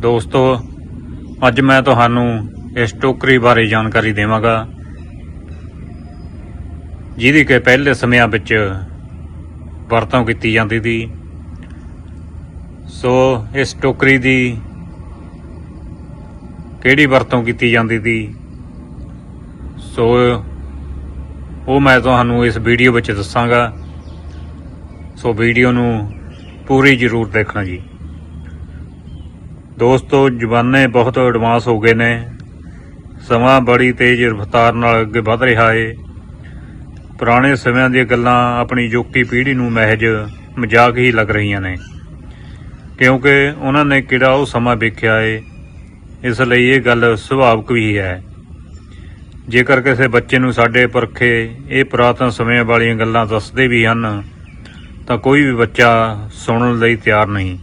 ਦੋਸਤੋ, ਅੱਜ ਮੈਂ ਤੁਹਾਨੂੰ ਇਸ ਟੋਕਰੀ ਬਾਰੇ ਜਾਣਕਾਰੀ ਦੇਵਾਂਗਾ, ਜਿਹਦੀ ਕਿ ਪਹਿਲੇ ਸਮਿਆਂ ਵਿੱਚ ਵਰਤੋਂ ਕੀਤੀ ਜਾਂਦੀ ਸੀ। ਸੋ, ਇਸ ਟੋਕਰੀ ਦੀ ਕਿਹੜੀ ਵਰਤੋਂ ਕੀਤੀ ਜਾਂਦੀ ਸੀ? ਸੋ, ਉਹ ਮੈਂ ਤੁਹਾਨੂੰ ਇਸ ਵੀਡੀਓ ਵਿੱਚ ਦੱਸਾਂਗਾ। ਸੋ, ਵੀਡੀਓ ਨੂੰ ਪੂਰੀ ਜ਼ਰੂਰ ਦੇਖਣਾ ਜੀ। ਦੋਸਤੋ ਜ਼ਮਾਨੇ ਬਹੁਤ ਐਡਵਾਂਸ ਹੋ ਗਏ ਨੇ। ਸਮਾਂ ਬੜੀ ਤੇਜ਼ ਰਫ਼ਤਾਰ ਨਾਲ ਅੱਗੇ ਵਧ ਰਿਹਾ ਏ। ਪੁਰਾਣੇ ਸਮਿਆਂ ਦੀਆਂ ਗੱਲਾਂ ਆਪਣੀ ਜੋਕੀ ਪੀੜ੍ਹੀ ਨੂੰ ਮਹਿਜ ਮਜ਼ਾਕ ਹੀ ਲੱਗ ਰਹੀਆਂ ਨੇ। ਕਿਉਂਕਿ ਉਹਨਾਂ ਨੇ ਕਿਹੜਾ ਉਹ ਸਮਾਂ ਵੇਖਿਆ ਏ, ਇਸ ਲਈ ਇਹ ਗੱਲ ਸੁਭਾਵਿਕ ਵੀ ਹੈ। ਜੇਕਰ ਕਿਸੇ ਬੱਚੇ ਨੂੰ ਸਾਡੇ ਪਰਖੇ ਇਹ ਪੁਰਾਤਨ ਸਮਿਆਂ ਵਾਲੀਆਂ ਗੱਲਾਂ ਦੱਸਦੇ ਵੀ ਹਨ, ਤਾਂ ਕੋਈ ਵੀ ਬੱਚਾ ਸੁਣਨ ਲਈ ਤਿਆਰ ਨਹੀਂ।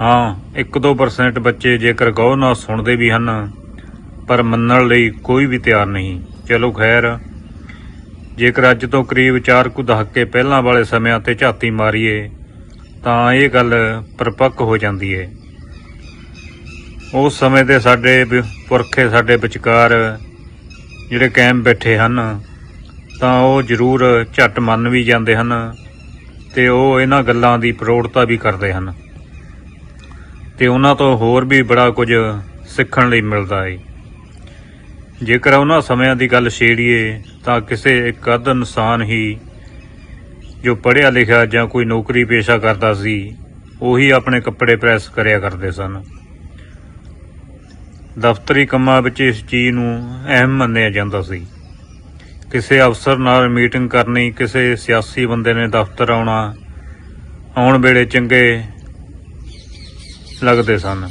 ਹਾਂ 1-2% ਬੱਚੇ ਜੇਕਰ ਗੌਰ ਨਾਲ ਸੁਣਦੇ ਵੀ ਹਨ, ਪਰ ਮੰਨਣ ਲਈ ਕੋਈ ਵੀ ਤਿਆਰ ਨਹੀਂ। ਚਲੋ ਖੈਰ, ਜੇਕਰ ਅੱਜ ਤੋਂ ਕਰੀਬ 4 ਕੁ ਦਹਾਕੇ ਪਹਿਲਾਂ ਵਾਲੇ ਸਮਿਆਂ ਤੇ ਝਾਤੀ ਮਾਰੀਏ, ਤਾਂ ਇਹ ਗੱਲ ਪਰਪੱਕ ਹੋ ਜਾਂਦੀ ਹੈ ਉਸ ਸਮੇਂ ਦੇ ਸਾਡੇ ਵਿ- ਪੁਰਖੇ, ਸਾਡੇ ਵਿਚਕਾਰ ਜਿਹੜੇ ਕਾਇਮ ਬੈਠੇ ਹਨ, ਤਾਂ ਉਹ ਜ਼ਰੂਰ ਝੱਟ ਮੰਨ ਵੀ ਜਾਂਦੇ ਹਨ ਤੇ ਉਹ ਇਹਨਾਂ ਗੱਲਾਂ ਦੀ ਪ੍ਰੋੜਤਾ ਵੀ ਕਰਦੇ ਹਨ। ਤੇ ਉਹਨਾਂ ਤੋਂ ਹੋਰ ਵੀ ਬੜਾ ਕੁਝ ਸਿੱਖਣ ਲਈ ਮਿਲਦਾ ਹੈ ਜੇਕਰ ਉਹਨਾਂ ਸਮਿਆਂ ਦੀ ਗੱਲ ਛੇੜੀਏ, ਤਾਂ ਕਿਸੇ ਇੱਕ ਅੱਧ ਇਨਸਾਨ ਹੀ ਜੋ ਪੜ੍ਹਿਆ ਲਿਖਿਆ ਜਾਂ ਕੋਈ ਨੌਕਰੀ ਪੇਸ਼ਾ ਕਰਦਾ ਸੀ, ਉਹੀ ਆਪਣੇ ਕੱਪੜੇ ਪ੍ਰੈਸ ਕਰਿਆ ਕਰਦੇ ਸਨ। ਦਫ਼ਤਰੀ ਕੰਮਾਂ ਵਿੱਚ ਇਸ ਚੀਜ਼ ਨੂੰ ਅਹਿਮ ਮੰਨਿਆ ਜਾਂਦਾ ਸੀ। ਕਿਸੇ ਅਫਸਰ ਨਾਲ ਮੀਟਿੰਗ ਕਰਨੀ, ਕਿਸੇ ਸਿਆਸੀ ਬੰਦੇ ਨੇ ਦਫ਼ਤਰ ਆਉਣਾ, ਆਉਣ ਵੇਲੇ ਚੰਗੇ ਲੱਗਦੇ ਸਨ।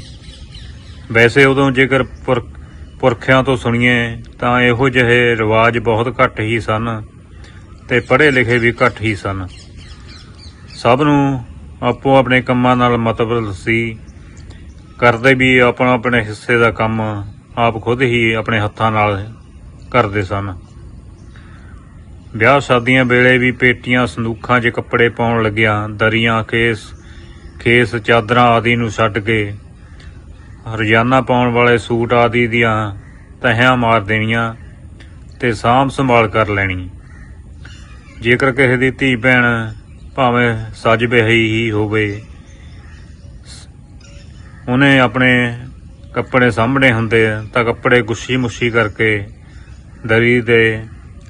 ਵੈਸੇ ਉਦੋਂ ਜੇਕਰ ਪੁਰ- ਪੁਰਖਿਆਂ ਤੋਂ ਸੁਣੀਏ, ਤਾਂ ਇਹੋ ਜਿਹੇ ਰਿਵਾਜ ਬਹੁਤ ਘੱਟ ਹੀ ਸਨ ਤੇ ਪੜ੍ਹੇ ਲਿਖੇ ਵੀ ਘੱਟ ਹੀ ਸਨ। ਸਭ ਨੂੰ ਆਪੋ ਆਪਣੇ ਕੰਮਾਂ ਨਾਲ ਮਤਲਬ ਸੀ। ਕਰਦੇ ਵੀ ਆਪਣਾ ਆਪਣੇ ਹਿੱਸੇ ਦਾ ਕੰਮ ਆਪ ਖੁਦ ਹੀ ਆਪਣੇ ਹੱਥਾਂ ਨਾਲ ਕਰਦੇ ਸਨ। ਵਿਆਹ ਸ਼ਾਦੀਆਂ ਵੇਲੇ ਵੀ ਪੇਟੀਆਂ, ਸੰਦੂਖਾਂ 'ਚ ਕੱਪੜੇ ਪਾਉਣ ਲੱਗਿਆ, ਦਰੀਆਂ ਖੇਸ ਖੇਸ ਚਾਦਰਾਂ ਆਦਿ ਨੂੰ ਛੱਡ ਕੇ ਰੋਜ਼ਾਨਾ ਪਾਉਣ ਵਾਲੇ ਸੂਟ ਆਦਿ ਦੀਆਂ ਤਹਿਆਂ ਮਾਰ ਦੇਣੀਆਂ ਤੇ ਸਾਂਭ ਸੰਭਾਲ ਕਰ ਲੈਣੀ। ਜੇਕਰ ਕਿਸੇ ਦੀ ਧੀ ਭੈਣ ਭਾਵੇਂ ਸੱਜ ਬਹੀ ਹੀ ਹੋਵੇ, ਉਹਨੇ ਆਪਣੇ ਕੱਪੜੇ ਸਾਂਭਣੇ ਹੁੰਦੇ ਤਾਂ ਕੱਪੜੇ ਗੁੱਛੀ ਮੁੱਛੀ ਕਰਕੇ ਦਰੀ ਦੇ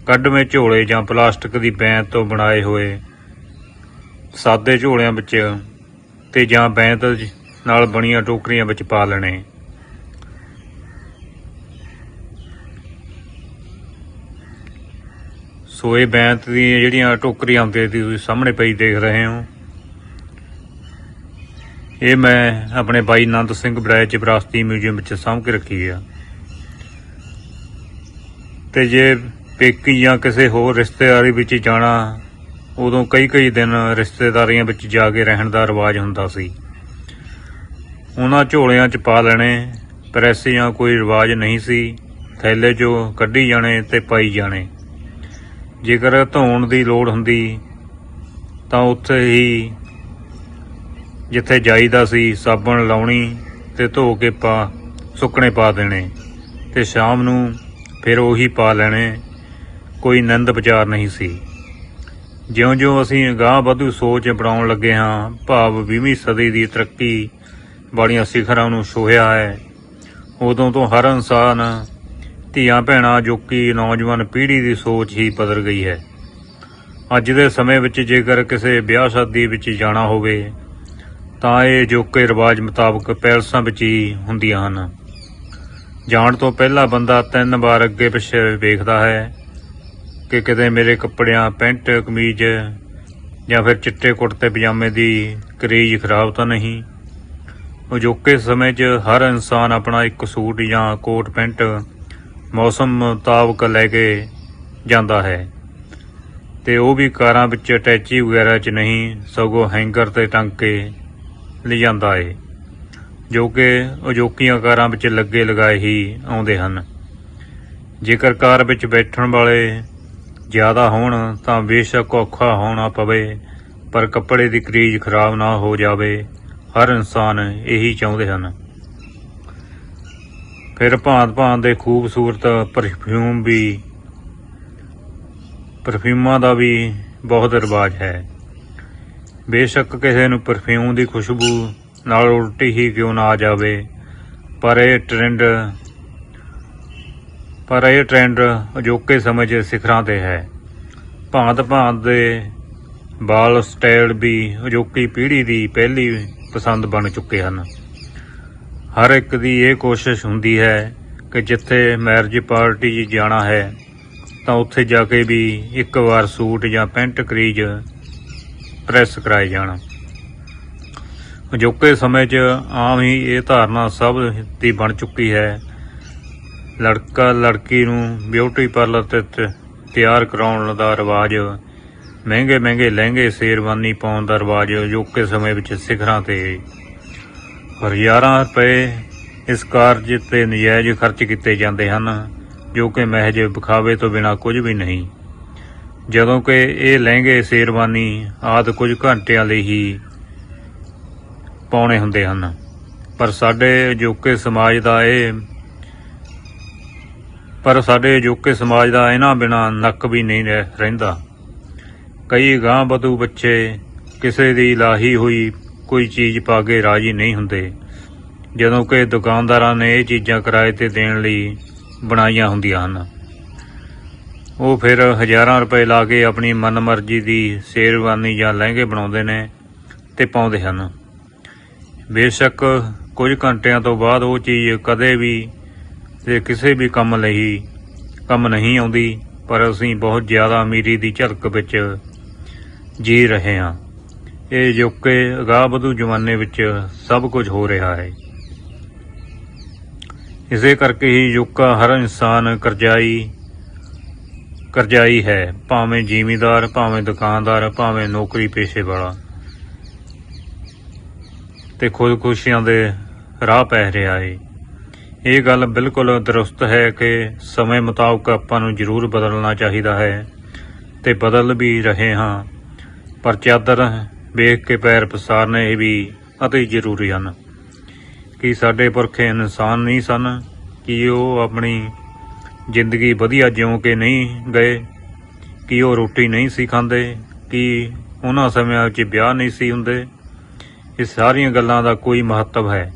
ਕੱਢਵੇਂ ਝੋਲੇ ਜਾਂ ਪਲਾਸਟਿਕ ਦੀ ਬੈਂਤ ਤੋਂ ਬਣਾਏ ਹੋਏ ਸਾਦੇ ਝੋਲਿਆਂ ਵਿੱਚ ਤੇ ਜਾਂ ਬੈਂਤ ਨਾਲ ਬਣੀਆਂ ਟੋਕਰੀਆਂ ਵਿੱਚ ਪਾ ਲੈਣੇ। ਸੋ ਇਹ ਬੈਂਤ ਦੀਆਂ ਜਿਹੜੀਆਂ ਟੋਕਰੀਆਂ ਹੁੰਦੀਆਂ ਤੁਸੀਂ ਸਾਹਮਣੇ ਪਈ ਦੇਖ ਰਹੇ ਹੋ। ਇਹ ਮੈਂ ਆਪਣੇ ਬਾਈ ਆਨੰਦ ਸਿੰਘ ਬੜਾਏ ਚ ਵਿਰਾਸਤੀ ਮਿਊਜ਼ੀਅਮ ਵਿੱਚ ਸਾਂਭ ਕੇ ਰੱਖੀ ਆ। ਤੇ ਜੇ ਪੇਕੀ ਜਾਂ ਕਿਸੇ ਹੋਰ ਰਿਸ਼ਤੇਦਾਰੀ ਵਿੱਚ ਜਾਣਾ ਉਦੋਂ ਕਈ ਕਈ ਦਿਨ ਰਿਸ਼ਤੇਦਾਰੀਆਂ ਵਿੱਚ ਜਾ ਕੇ ਰਹਿਣ ਦਾ ਰਿਵਾਜ ਹੁੰਦਾ ਸੀ। ਉਹਨਾਂ ਝੋਲਿਆਂ 'ਚ ਪਾ ਲੈਣੇ ਪ੍ਰੈਸ ਜਾਂ ਕੋਈ ਰਿਵਾਜ ਨਹੀਂ ਸੀ। ਥੈਲੇ 'ਚੋਂ ਕੱਢੀ ਜਾਣੇ ਤੇ ਪਾਈ ਜਾਣੇ। ਜੇਕਰ ਧੋਣ ਦੀ ਲੋੜ ਹੁੰਦੀ, ਤਾਂ ਉੱਥੇ ਹੀ ਜਿੱਥੇ ਜਾਈਦਾ ਸੀ, ਸਾਬਣ ਲਾਉਣੀ ਤੇ ਧੋ ਕੇ ਪਾ, ਸੁੱਕਣੇ ਪਾ ਦੇਣੇ ਤੇ ਸ਼ਾਮ ਨੂੰ ਫਿਰ ਉਹੀ ਪਾ ਲੈਣੇ। ਕੋਈ ਨੰਦ ਵਿਚਾਰ ਨਹੀਂ ਸੀ। ਜਿਉਂ-ਜਿਉਂ ਅਸੀਂ ਅਗਾਹ ਵਧੂ ਸੋਚ ਬਣਾਉਣ ਲੱਗੇ ਹਾਂ, ਭਾਵ 20ਵੀਂ ਸਦੀ ਦੀ ਤਰੱਕੀ ਵਾਲੀਆਂ ਸਿਖਰਾਂ ਨੂੰ ਛੋਹਿਆ ਹੈ। ਉਦੋਂ ਤੋਂ ਹਰ ਇਨਸਾਨ ਧੀਆਂ ਭੈਣਾਂ ਜੋ ਕਿ ਨੌਜਵਾਨ ਪੀੜ੍ਹੀ ਦੀ ਸੋਚ ਹੀ ਬਦਲ ਗਈ ਹੈ। ਅੱਜ ਦੇ ਸਮੇਂ ਵਿੱਚ ਜੇਕਰ ਕਿਸੇ ਵਿਆਹ ਸ਼ਾਦੀ ਵਿੱਚ ਜਾਣਾ ਹੋਵੇ, ਤਾਂ ਇਹ ਜੋਕੇ ਰਿਵਾਜ ਮੁਤਾਬਕ ਪੈਲਸਾਂ ਵਿੱਚ ਹੀ ਹੁੰਦੀਆਂ ਹਨ। ਜਾਣ ਤੋਂ ਪਹਿਲਾਂ ਬੰਦਾ ਤਿੰਨ ਵਾਰ ਅੱਗੇ ਪਿੱਛੇ ਵੇਖਦਾ ਹੈ। ਕਿ ਕਿਤੇ ਮੇਰੇ ਕੱਪੜਿਆਂ, ਪੈਂਟ, ਕਮੀਜ਼ ਜਾਂ ਫਿਰ ਚਿੱਟੇ ਕੁੜਤੇ, ਪਜਾਮੇ ਦੀ ਕਰੀਜ਼ ਖਰਾਬ ਤਾਂ ਨਹੀਂ। ਅਜੋਕੇ ਸਮੇਂ 'ਚ ਹਰ ਇਨਸਾਨ ਆਪਣਾ ਇੱਕ ਸੂਟ ਜਾਂ ਕੋਟ, ਪੈਂਟ ਮੌਸਮ ਮੁਤਾਬਕ ਲੈ ਕੇ ਜਾਂਦਾ ਹੈ। ਤੇ ਉਹ ਵੀ ਕਾਰਾਂ ਵਿੱਚ ਅਟੈਚੀ ਵਗੈਰਾ 'ਚ ਨਹੀਂ, ਸਗੋਂ ਹੈਂਗਰ ਤੇ ਟੰਗ ਕੇ ਲਿਜਾਂਦਾ ਏ, ਜੋ ਕਿ ਅਜੋਕੀਆਂ ਕਾਰਾਂ ਵਿੱਚ ਲੱਗੇ ਲਗਾਏ ਹੀ ਆਉਂਦੇ ਹਨ। ਜੇਕਰ ਕਾਰ ਵਿੱਚ ਬੈਠਣ ਵਾਲੇ ਜ਼ਿਆਦਾ ਹੋਣ ਤਾਂ ਬੇਸ਼ੱਕ ਔਖਾ ਹੋਣਾ ਪਵੇ, ਪਰ ਕੱਪੜੇ ਦੀ ਕਰੀਜ਼ ਖਰਾਬ ਨਾ ਹੋ ਜਾਵੇ, ਹਰ ਇਨਸਾਨ ਇਹੀ ਚਾਹੁੰਦੇ ਹਨ। ਫਿਰ ਭਾਂਤ ਭਾਂਤ ਦੇ ਖੂਬਸੂਰਤ ਪਰਫਿਊਮ ਵੀ ਪਰਫਿਊਮਾਂ ਦਾ ਵੀ ਬਹੁਤ ਰਿਵਾਜ ਹੈ। ਬੇਸ਼ੱਕ ਕਿਸੇ ਨੂੰ ਪਰਫਿਊਮ ਦੀ ਖੁਸ਼ਬੂ ਨਾਲ ਉਲਟੀ ਹੀ ਕਿਉਂ ਨਾ ਆ ਜਾਵੇ, ਪਰ ਇਹ ਟ੍ਰੈਂਡ ਪਰ ਇਹ ਟ੍ਰੈਂਡ ਅਜੋਕੇ ਸਮੇਂ 'ਚ ਸਿਖਰਾਂ ਤੇ ਹੈ। ਭਾਂਤ ਭਾਂਤ ਦੇ ਬਾਲ ਸਟਾਈਲ ਵੀ ਅਜੋਕੀ ਪੀੜ੍ਹੀ ਦੀ ਪਹਿਲੀ ਪਸੰਦ ਬਣ ਚੁੱਕੇ ਹਨ। ਹਰ ਇੱਕ ਦੀ ਇਹ ਕੋਸ਼ਿਸ਼ ਹੁੰਦੀ ਹੈ ਕਿ ਜਿੱਥੇ ਮੈਰਿਜ ਪਾਰਟੀ 'ਚ ਜਾਣਾ ਹੈ, ਤਾਂ ਉੱਥੇ ਜਾ ਕੇ ਵੀ ਇੱਕ ਵਾਰ ਸੂਟ ਜਾਂ ਪੈਂਟ ਕਰੀਜ਼ ਪ੍ਰੈਸ ਕਰਾਏ ਜਾਣ। ਅਜੋਕੇ ਸਮੇਂ 'ਚ ਆਮ ਹੀ ਇਹ ਧਾਰਨਾ ਸਭ ਦੀ ਬਣ ਚੁੱਕੀ ਹੈ ਲੜਕਾ ਲੜਕੀ ਨੂੰ ਬਿਊਟੀ ਪਾਰਲਰ ਤੇ ਤ- ਤਿਆਰ ਕਰਾਉਣ ਦਾ ਰਿਵਾਜ, ਮਹਿੰਗੇ ਮਹਿੰਗੇ ਲਹਿੰਗੇ ਸ਼ੇਰਵਾਨੀ ਪਾਉਣ ਦਾ ਰਿਵਾਜ ਅਜੋਕੇ ਸਮੇਂ ਵਿੱਚ ਸਿਖਰਾਂ ਤੇ। ਹਜ਼ਾਰਾਂ ਰੁਪਏ ਇਸ ਕਾਰਜ ਤੇ ਨਜਾਇਜ਼ ਖਰਚ ਕੀਤੇ ਜਾਂਦੇ ਹਨ, ਜੋ ਕਿ ਮਹਿਜ ਵਿਖਾਵੇ ਤੋਂ ਬਿਨਾ ਕੁਝ ਵੀ ਨਹੀਂ। ਜਦੋਂ ਕਿ ਇਹ ਲਹਿੰਗੇ ਸ਼ੇਰਵਾਨੀ ਆਦ ਕੁਝ ਘੰਟਿਆਂ ਲਈ ਹੀ ਪਾਉਣੇ ਹੁੰਦੇ ਹਨ। ਪਰ ਸਾਡੇ ਅਜੋਕੇ ਸਮਾਜ ਦਾ ਇਹ ਪਰ ਸਾਡੇ ਅਜੋਕੇ ਸਮਾਜ ਦਾ ਇਹਨਾਂ ਬਿਨਾ ਨੱਕ ਵੀ ਨਹੀਂ ਰਹਿ- ਰਹਿੰਦਾ। ਕਈ ਗਾਂ ਬਦੂ ਬੱਚੇ ਕਿਸੇ ਦੀ ਲਾਹੀ ਹੋਈ ਕੋਈ ਚੀਜ਼ ਪਾ ਕੇ ਰਾਜੀ ਨਹੀਂ ਹੁੰਦੇ। ਜਦੋਂ ਕਿ ਦੁਕਾਨਦਾਰਾਂ ਨੇ ਇਹ ਚੀਜ਼ਾਂ ਕਿਰਾਏ ਤੇ ਦੇਣ ਲਈ ਬਣਾਈਆਂ ਹੁੰਦੀਆਂ ਹਨ। ਉਹ ਫਿਰ ਹਜ਼ਾਰਾਂ ਰੁਪਏ ਲਾ ਕੇ ਆਪਣੀ ਮਨਮਰਜ਼ੀ ਦੀ ਸ਼ੇਰਵਾਨੀ ਜਾਂ ਲਹਿੰਗੇ ਬਣਾਉਂਦੇ ਨੇ ਤੇ ਪਾਉਂਦੇ ਹਨ। ਬੇਸ਼ੱਕ ਕੁਝ ਘੰਟਿਆਂ ਤੋਂ ਬਾਅਦ ਉਹ ਚੀਜ਼ ਕਦੇ ਵੀ ਤੇ ਕਿਸੇ ਵੀ ਕੰਮ ਲਈ ਕੰਮ ਨਹੀਂ ਆਉਂਦੀ, ਪਰ ਅਸੀਂ ਬਹੁਤ ਜ਼ਿਆਦਾ ਅਮੀਰੀ ਦੀ ਝਲਕ ਵਿੱਚ ਜੀ ਰਹੇ ਹਾਂ। ਇਹ ਜੋ ਕਿ ਵਧੂ ਜ਼ਮਾਨੇ ਵਿੱਚ ਸਭ ਕੁਝ ਹੋ ਰਿਹਾ ਹੈ। ਇਸੇ ਕਰਕੇ ਹੀ ਯੁੱਕਾ ਹਰ ਇਨਸਾਨ ਕਰਜ਼ਾਈ ਕਰਜ਼ਾਈ ਹੈ, ਭਾਵੇਂ ਜ਼ਿਮੀਦਾਰ, ਭਾਵੇਂ ਦੁਕਾਨਦਾਰ, ਭਾਵੇਂ ਨੌਕਰੀ ਪੇਸ਼ੇ ਵਾਲਾ ਤੇ ਖੁਦਕੁਸ਼ੀਆਂ ਦੇ ਰਾਹ ਪੈ ਰਿਹਾ ਹੈ। ਇਹ ਗੱਲ ਬਿਲਕੁਲ ਦਰੁਸਤ ਹੈ ਕਿ ਸਮੇਂ ਮੁਤਾਬਕ ਆਪਾਂ ਨੂੰ ਜ਼ਰੂਰ ਬਦਲਣਾ ਚਾਹੀਦਾ ਹੈ ਤੇ ਬਦਲ ਵੀ ਰਹੇ ਹਾਂ। ਪਰ ਚਾਦਰ ਵੇਖ ਕੇ ਪੈਰ ਪਸਾਰਨੇ ਵੀ ਅਤੀ ਜ਼ਰੂਰੀ ਹਨ। ਕਿ ਸਾਡੇ ਪੁਰਖੇ ਇਨਸਾਨ ਨਹੀਂ ਸਨ ਕਿ ਉਹ ਆਪਣੀ ਜ਼ਿੰਦਗੀ ਵਧੀਆ ਜਿਉਂ ਕੇ ਨਹੀਂ ਗਏ, ਕਿ ਉਹ ਰੋਟੀ ਨਹੀਂ ਸੀ ਖਾਂਦੇ, ਕਿ ਉਹਨਾਂ ਸਮਿਆਂ ਵਿੱਚ ਵਿਆਹ ਨਹੀਂ ਸੀ ਹੁੰਦੇ। ਇਹ ਸਾਰੀਆਂ ਗੱਲਾਂ ਦਾ ਕੋਈ ਮਹੱਤਵ ਹੈ।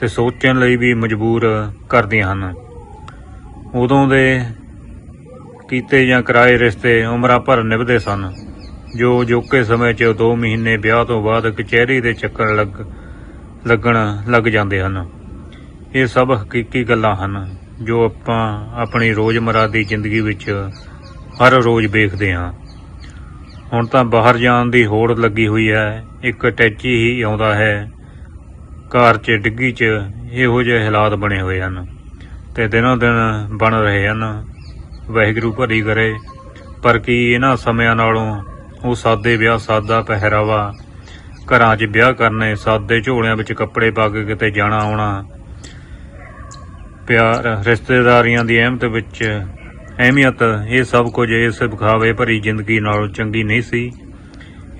ਤੇ ਸੋਚਣ ਲਈ ਵੀ ਮਜਬੂਰ ਕਰਦੀਆਂ ਹਨ। ਉਦੋਂ ਦੇ ਕੀਤੇ ਜਾਂ ਕਰਾਏ ਰਿਸ਼ਤੇ ਉਮਰਾਂ ਭਰ ਨਿਭਦੇ ਸਨ। ਜੋ ਜੋਕੇ ਸਮੇਂ 'ਚ 2 ਮਹੀਨੇ ਵਿਆਹ ਤੋਂ ਬਾਅਦ ਕਚਹਿਰੀ ਦੇ ਚੱਕਰ ਲੱਗ, ਲੱਗਣ ਲੱਗ ਜਾਂਦੇ ਹਨ। ਇਹ ਸਭ ਹਕੀਕੀ ਗੱਲਾਂ ਹਨ, ਜੋ ਆਪਾਂ ਆਪਣੀ ਰੋਜ਼ਮਰਾ ਦੀ ਜ਼ਿੰਦਗੀ ਵਿੱਚ ਹਰ ਰੋਜ਼ ਵੇਖਦੇ ਹਾਂ। ਹੁਣ ਤਾਂ ਬਾਹਰ ਜਾਣ ਦੀ ਹੋੜ ਲੱਗੀ ਹੋਈ ਹੈ, ਇੱਕ ਟੈਚੀ ਹੀ ਆਉਂਦਾ ਹੈ। ਘਰ 'ਚ, ਡਿੱਗੀ 'ਚ ਇਹੋ ਜਿਹੇ ਹਾਲਾਤ ਬਣੇ ਹੋਏ ਹਨ ਤੇ ਦਿਨੋਂ ਦਿਨ ਬਣ ਰਹੇ ਹਨ। ਵਾਹਿਗੁਰੂ ਭਰੀ ਕਰੇ, ਪਰ ਕੀ ਇਹਨਾਂ ਸਮਿਆਂ ਨਾਲੋਂ ਉਹ ਸਾਦੇ ਵਿਆਹ, ਸਾਦਾ ਪਹਿਰਾਵਾ, ਘਰਾਂ 'ਚ ਵਿਆਹ ਕਰਨੇ, ਸਾਦੇ ਝੋਲਿਆਂ ਵਿੱਚ ਕੱਪੜੇ ਪਾ ਕੇ ਕਿਤੇ ਜਾਣਾ ਆਉਣਾ, ਪਿਆਰ ਰਿਸ਼ਤੇਦਾਰੀਆਂ ਦੀ ਅਹਿਮਤ ਵਿੱਚ ਅਹਿਮੀਅਤ, ਇਹ ਸਭ ਕੁਝ ਇਸ ਵਿਖਾਵੇ ਭਰੀ ਜ਼ਿੰਦਗੀ ਨਾਲੋਂ ਚੰਗੀ ਨਹੀਂ ਸੀ।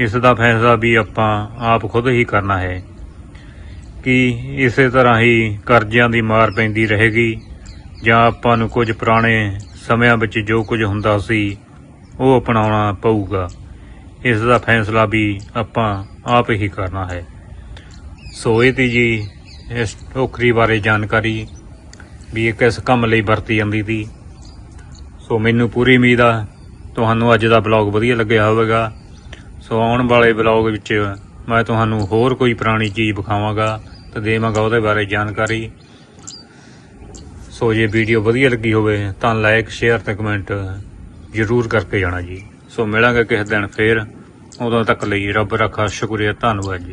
ਇਸ ਦਾ ਫੈਸਲਾ ਵੀ ਆਪਾਂ ਆਪ ਖੁਦ ਹੀ ਕਰਨਾ ਹੈ। ਕਿ ਇਸੇ ਤਰ੍ਹਾਂ ਹੀ ਕਰਜ਼ਿਆਂ ਦੀ ਮਾਰ ਪੈਂਦੀ ਰਹੇਗੀ, ਜਾਂ ਆਪਾਂ ਨੂੰ ਕੁਝ ਪੁਰਾਣੇ ਸਮਿਆਂ ਵਿੱਚ ਜੋ ਕੁਝ ਹੁੰਦਾ ਸੀ, ਉਹ ਅਪਣਾਉਣਾ ਪਊਗਾ। ਇਸ ਦਾ ਫੈਸਲਾ ਵੀ ਆਪਾਂ ਆਪ ਹੀ ਕਰਨਾ ਹੈ। ਸੋ ਇਹ ਤੀ ਜੀ, ਇਸ ਟੋਕਰੀ ਬਾਰੇ ਜਾਣਕਾਰੀ ਵੀ ਇਹ ਕਿਸ ਕੰਮ ਲਈ ਵਰਤੀ ਜਾਂਦੀ ਸੀ ਸੋ ਮੈਨੂੰ ਪੂਰੀ ਉਮੀਦ ਆ, ਤੁਹਾਨੂੰ ਅੱਜ ਦਾ ਬਲੌਗ ਵਧੀਆ ਲੱਗਿਆ ਹੋਵੇਗਾ। ਸੋ ਆਉਣ ਵਾਲੇ ਬਲੌਗ ਵਿੱਚ ਮੈਂ ਤੁਹਾਨੂੰ ਹੋਰ ਕੋਈ ਪੁਰਾਣੀ ਚੀਜ਼ ਵਿਖਾਵਾਂਗਾ ਤੇ ਦੇਵਾਂਗਾ ਉਹਦੇ ਬਾਰੇ ਜਾਣਕਾਰੀ। ਸੋ ਜੇ ਵੀਡੀਓ ਵਧੀਆ ਲੱਗੀ ਹੋਵੇ ਤਾਂ ਲਾਈਕ, ਸ਼ੇਅਰ ਤੇ ਕਮੈਂਟ ਜ਼ਰੂਰ ਕਰਕੇ ਜਾਣਾ ਜੀ। ਸੋ ਮਿਲਾਂਗੇ ਕਿਸੇ ਦਿਨ ਫੇਰ। ਉਦੋਂ ਤੱਕ ਲਈ ਰੱਬ ਰੱਖਾ, ਸ਼ੁਕਰੀਆ, ਧੰਨਵਾਦ ਜੀ।